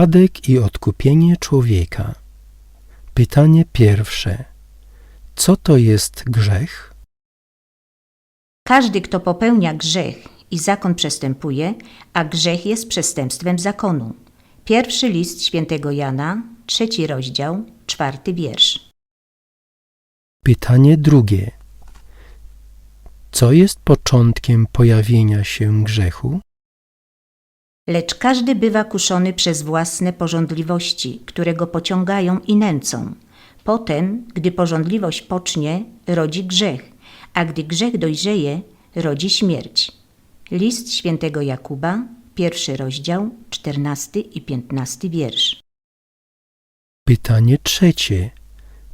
Upadek i odkupienie człowieka. Pytanie pierwsze. Co to jest grzech? Każdy, kto popełnia grzech i zakon przestępuje, a grzech jest przestępstwem zakonu. Pierwszy list świętego Jana, trzeci rozdział, czwarty wiersz. Pytanie drugie. Co jest początkiem pojawienia się grzechu? Lecz każdy bywa kuszony przez własne porządliwości, które go pociągają i nęcą. Potem, gdy porządliwość pocznie, rodzi grzech, a gdy grzech dojrzeje, rodzi śmierć. List świętego Jakuba, pierwszy rozdział, czternasty i piętnasty wiersz. Pytanie trzecie.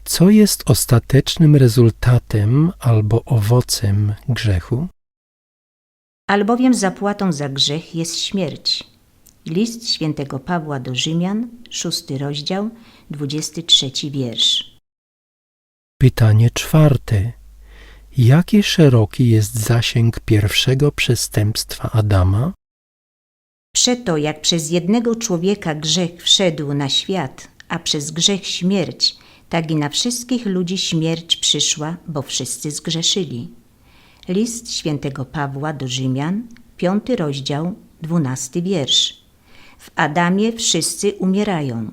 Co jest ostatecznym rezultatem albo owocem grzechu? Albowiem zapłatą za grzech jest śmierć. List świętego Pawła do Rzymian, szósty rozdział, dwudziesty trzeci wiersz. Pytanie czwarte. Jaki szeroki jest zasięg pierwszego przestępstwa Adama? Przeto jak przez jednego człowieka grzech wszedł na świat, a przez grzech śmierć, tak i na wszystkich ludzi śmierć przyszła, bo wszyscy zgrzeszyli. List świętego Pawła do Rzymian, piąty rozdział, dwunasty wiersz. W Adamie wszyscy umierają.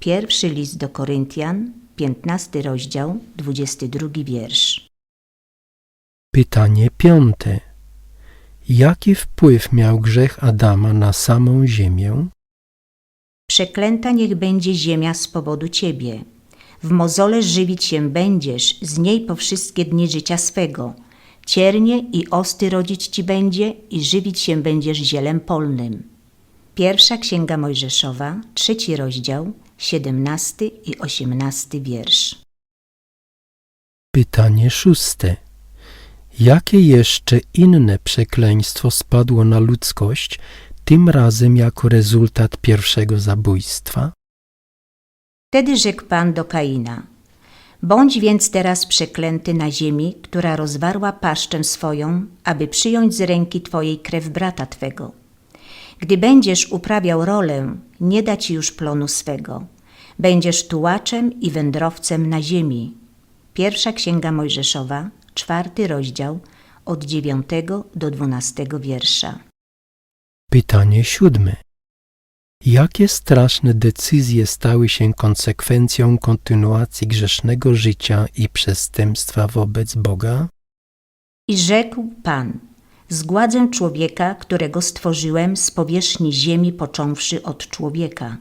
Pierwszy list do Koryntian, piętnasty rozdział, dwudziesty drugi wiersz. Pytanie piąte. Jaki wpływ miał grzech Adama na samą ziemię? Przeklęta niech będzie ziemia z powodu Ciebie. W mozole żywić się będziesz, z niej po wszystkie dni życia swego. Ciernie i osty rodzić Ci będzie i żywić się będziesz zielem polnym. Pierwsza Księga Mojżeszowa, trzeci rozdział, siedemnasty i osiemnasty wiersz. Pytanie szóste. Jakie jeszcze inne przekleństwo spadło na ludzkość, tym razem jako rezultat pierwszego zabójstwa? Wtedy rzekł Pan do Kaina: Bądź więc teraz przeklęty na ziemi, która rozwarła paszczę swoją, aby przyjąć z ręki Twojej krew brata Twego. Gdy będziesz uprawiał rolę, nie da Ci już plonu swego. Będziesz tułaczem i wędrowcem na ziemi. Pierwsza Księga Mojżeszowa, czwarty rozdział, od dziewiątego do dwunastego wiersza. Pytanie siódme. Jakie straszne decyzje stały się konsekwencją kontynuacji grzesznego życia i przestępstwa wobec Boga? I rzekł Pan: Zgładzę człowieka, którego stworzyłem z powierzchni ziemi, począwszy od człowieka.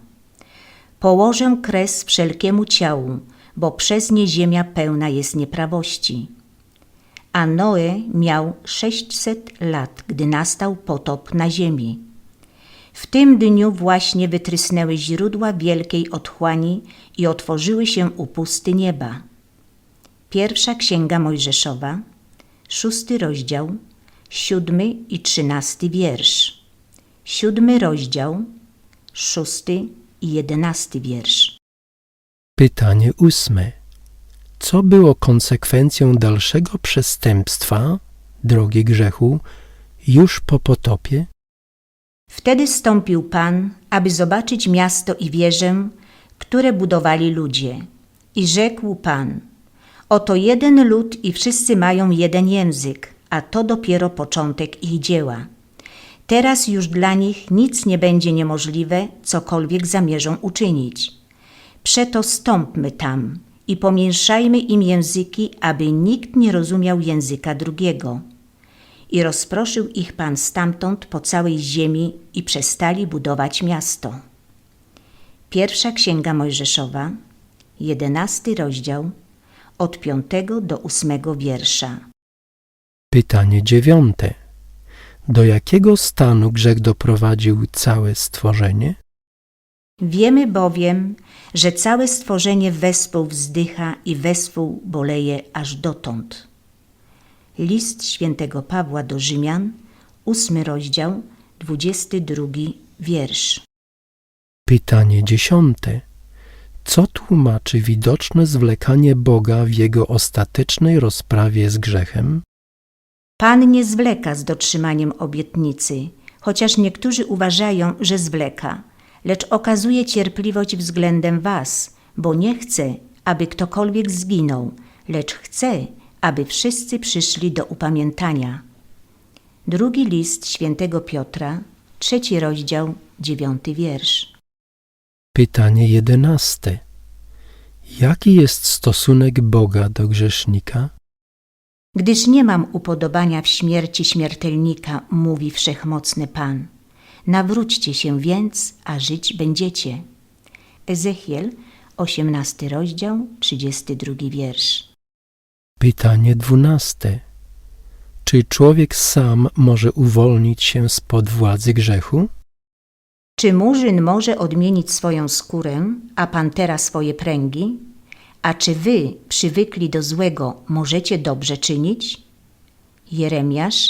Położę kres wszelkiemu ciału, bo przez nie ziemia pełna jest nieprawości. A Noe miał sześćset lat, gdy nastał potop na ziemi. W tym dniu właśnie wytrysnęły źródła wielkiej otchłani i otworzyły się upusty nieba. Pierwsza Księga Mojżeszowa, szósty rozdział, siódmy i trzynasty wiersz. Siódmy rozdział, szósty i jedenasty wiersz. Pytanie ósme. Co było konsekwencją dalszego przestępstwa, drogi grzechu, już po potopie? Wtedy stąpił Pan, aby zobaczyć miasto i wieżę, które budowali ludzie. I rzekł Pan: Oto jeden lud i wszyscy mają jeden język, a to dopiero początek ich dzieła. Teraz już dla nich nic nie będzie niemożliwe, cokolwiek zamierzą uczynić. Przeto stąpmy tam i pomieszajmy im języki, aby nikt nie rozumiał języka drugiego. I rozproszył ich Pan stamtąd po całej ziemi i przestali budować miasto. Pierwsza Księga Mojżeszowa, jedenasty rozdział, od piątego do ósmego wiersza. Pytanie dziewiąte. Do jakiego stanu grzech doprowadził całe stworzenie? Wiemy bowiem, że całe stworzenie wespół wzdycha i wespół boleje aż dotąd. List świętego Pawła do Rzymian, ósmy rozdział, dwudziesty drugi wiersz. Pytanie dziesiąte. Co tłumaczy widoczne zwlekanie Boga w jego ostatecznej rozprawie z grzechem? Pan nie zwleka z dotrzymaniem obietnicy, chociaż niektórzy uważają, że zwleka, lecz okazuje cierpliwość względem was, bo nie chce, aby ktokolwiek zginął, lecz chce, aby wszyscy przyszli do upamiętania. Drugi list świętego Piotra, trzeci rozdział, dziewiąty wiersz. Pytanie jedenaste. Jaki jest stosunek Boga do grzesznika? Gdyż nie mam upodobania w śmierci śmiertelnika, mówi wszechmocny Pan. Nawróćcie się więc, a żyć będziecie. Ezechiel, 18 rozdział, 32 wiersz. Pytanie dwunaste. Czy człowiek sam może uwolnić się spod władzy grzechu? Czy murzyn może odmienić swoją skórę, a pantera swoje pręgi? A czy wy, przywykli do złego, możecie dobrze czynić? Jeremiasz,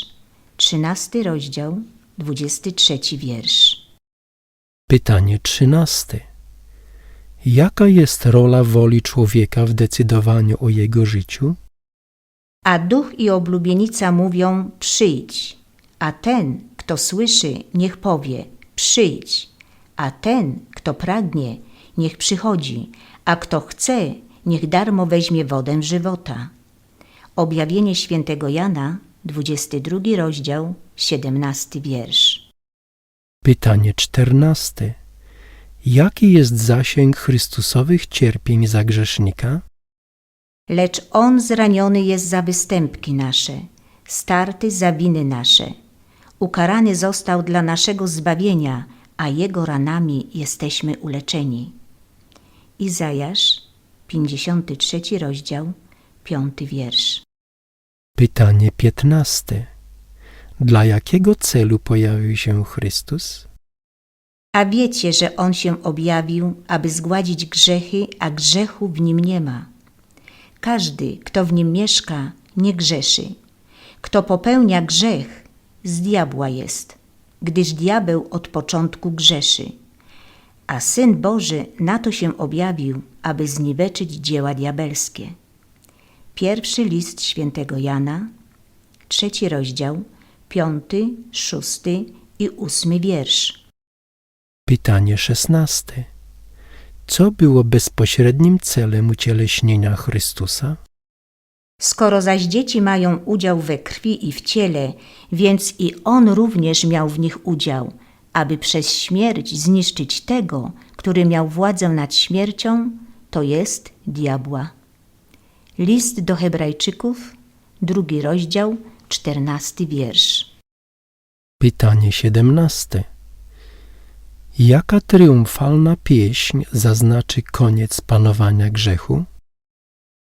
13 rozdział, 23 wiersz. Pytanie trzynaste. Jaka jest rola woli człowieka w decydowaniu o jego życiu? A duch i oblubienica mówią: Przyjdź. A ten, kto słyszy, niech powie: Przyjdź. A ten, kto pragnie, niech przychodzi. A kto chce, niech darmo weźmie wodę żywota. Objawienie świętego Jana, 22 rozdział, 17 wiersz. Pytanie czternaste. Jaki jest zasięg Chrystusowych cierpień za grzesznika? Lecz On zraniony jest za występki nasze, starty za winy nasze. Ukarany został dla naszego zbawienia, a Jego ranami jesteśmy uleczeni. Izajasz, 53 rozdział, 5 wiersz. Pytanie piętnaste. Dla jakiego celu pojawił się Chrystus? A wiecie, że On się objawił, aby zgładzić grzechy, a grzechu w Nim nie ma. Każdy, kto w Nim mieszka, nie grzeszy. Kto popełnia grzech, z diabła jest, gdyż diabeł od początku grzeszy. A Syn Boży na to się objawił, aby zniweczyć dzieła diabelskie. Pierwszy list świętego Jana, trzeci rozdział, piąty, szósty i ósmy wiersz. Pytanie szesnaste. Co było bezpośrednim celem ucieleśnienia Chrystusa? Skoro zaś dzieci mają udział we krwi i w ciele, więc i on również miał w nich udział, aby przez śmierć zniszczyć tego, który miał władzę nad śmiercią, to jest diabła. List do Hebrajczyków, drugi rozdział, czternasty wiersz. Pytanie siedemnaste. Jaka triumfalna pieśń zaznaczy koniec panowania grzechu?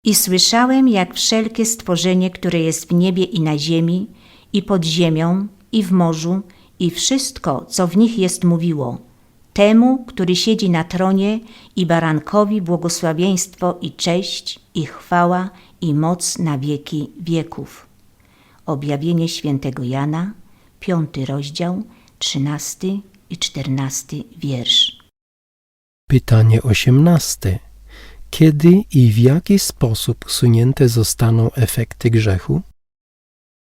I słyszałem, jak wszelkie stworzenie, które jest w niebie i na ziemi, i pod ziemią, i w morzu, i wszystko, co w nich jest, mówiło: Temu, który siedzi na tronie, i barankowi błogosławieństwo, i cześć, i chwała, i moc na wieki wieków. Objawienie świętego Jana, piąty rozdział, trzynasty i czternasty wiersz. Pytanie osiemnaste. Kiedy i w jaki sposób usunięte zostaną efekty grzechu?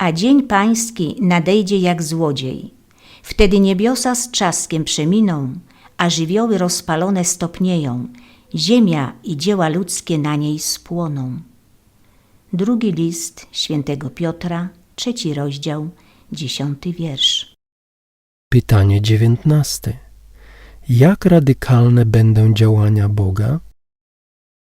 A dzień pański nadejdzie jak złodziej. Wtedy niebiosa z trzaskiem przeminą, a żywioły rozpalone stopnieją, ziemia i dzieła ludzkie na niej spłoną. Drugi list świętego Piotra, trzeci rozdział, dziesiąty wiersz. Pytanie dziewiętnaste. Jak radykalne będą działania Boga?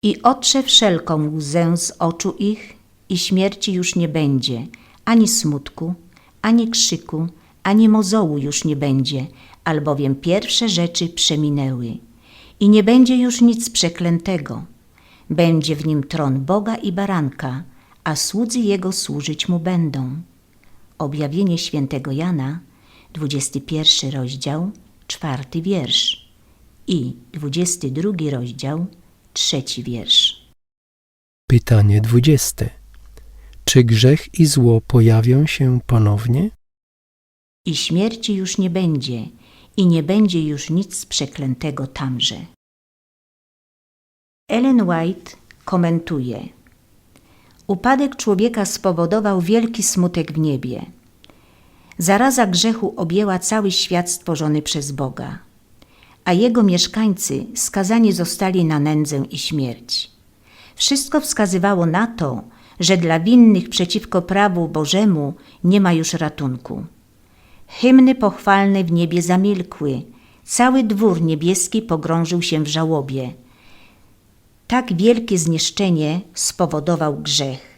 I otrze wszelką łzę z oczu ich, i śmierci już nie będzie, ani smutku, ani krzyku, ani mozołu już nie będzie, albowiem pierwsze rzeczy przeminęły. I nie będzie już nic przeklętego. Będzie w nim tron Boga i baranka, a słudzy jego służyć mu będą. Objawienie świętego Jana, 21 rozdział, czwarty wiersz i 22 rozdział, trzeci wiersz. Pytanie dwudzieste. Czy grzech i zło pojawią się ponownie? I śmierci już nie będzie, i nie będzie już nic przeklętego tamże. Ellen White komentuje: Upadek człowieka spowodował wielki smutek w niebie. Zaraza grzechu objęła cały świat stworzony przez Boga. a jego mieszkańcy skazani zostali na nędzę i śmierć. Wszystko wskazywało na to, że dla winnych przeciwko prawu Bożemu nie ma już ratunku. Hymny pochwalne w niebie zamilkły, cały dwór niebieski pogrążył się w żałobie. Tak wielkie zniszczenie spowodował grzech.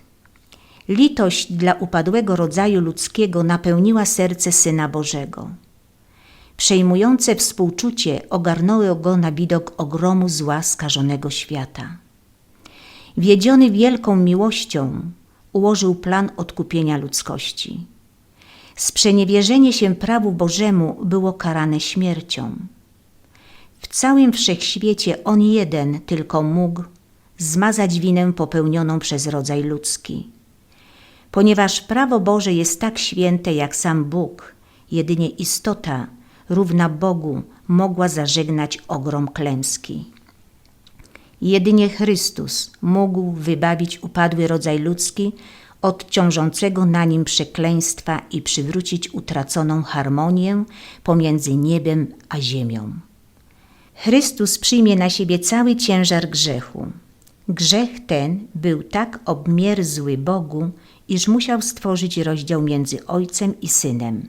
Litość dla upadłego rodzaju ludzkiego napełniła serce Syna Bożego. Przejmujące współczucie ogarnęło go na widok ogromu zła skażonego świata. Wiedziony wielką miłością, ułożył plan odkupienia ludzkości. Sprzeniewierzenie się prawu Bożemu było karane śmiercią. W całym wszechświecie on jeden tylko mógł zmazać winę popełnioną przez rodzaj ludzki. Ponieważ prawo Boże jest tak święte jak sam Bóg, jedynie istota równa Bogu mogła zażegnać ogrom klęski. Jedynie Chrystus mógł wybawić upadły rodzaj ludzki od ciążącego na nim przekleństwa i przywrócić utraconą harmonię pomiędzy niebem a ziemią. Chrystus przyjmie na siebie cały ciężar grzechu. Grzech ten był tak obmierzły Bogu, iż musiał stworzyć rozdział między Ojcem i Synem.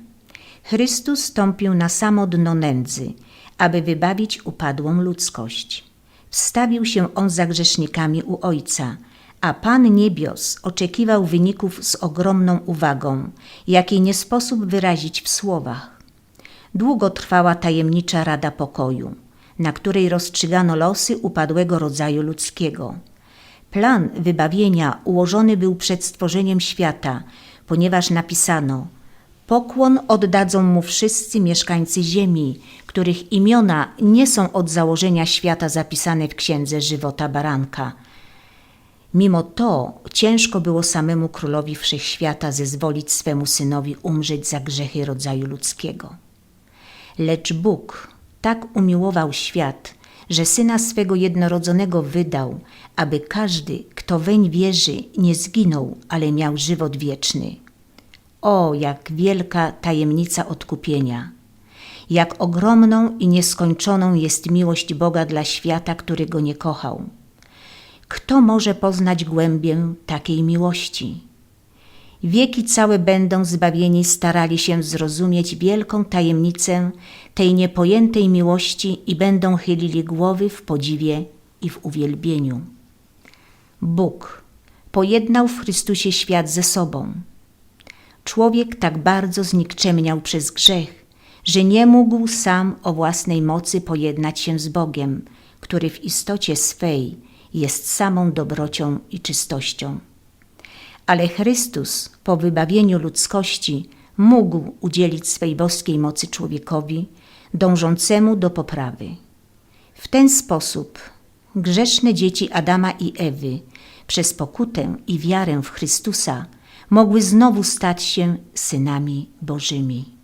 Chrystus stąpił na samo dno nędzy, aby wybawić upadłą ludzkość. Wstawił się on za grzesznikami u Ojca, a Pan Niebios oczekiwał wyników z ogromną uwagą, jakiej nie sposób wyrazić w słowach. Długo trwała tajemnicza Rada Pokoju, na której rozstrzygano losy upadłego rodzaju ludzkiego. Plan wybawienia ułożony był przed stworzeniem świata, ponieważ napisano: Pokłon oddadzą mu wszyscy mieszkańcy ziemi, których imiona nie są od założenia świata zapisane w księdze żywota baranka. Mimo to ciężko było samemu królowi wszechświata zezwolić swemu synowi umrzeć za grzechy rodzaju ludzkiego. Lecz Bóg tak umiłował świat, że syna swego jednorodzonego wydał, aby każdy, kto weń wierzy, nie zginął, ale miał żywot wieczny. O, jak wielka tajemnica odkupienia! Jak ogromną i nieskończoną jest miłość Boga dla świata, który go nie kochał. Kto może poznać głębię takiej miłości? Wieki całe będą zbawieni starali się zrozumieć wielką tajemnicę tej niepojętej miłości i będą chylili głowy w podziwie i w uwielbieniu. Bóg pojednał w Chrystusie świat ze sobą. Człowiek tak bardzo znikczemniał przez grzech, że nie mógł sam o własnej mocy pojednać się z Bogiem, który w istocie swej jest samą dobrocią i czystością. Ale Chrystus po wybawieniu ludzkości mógł udzielić swej boskiej mocy człowiekowi dążącemu do poprawy. W ten sposób grzeszne dzieci Adama i Ewy przez pokutę i wiarę w Chrystusa mogły znowu stać się synami Bożymi.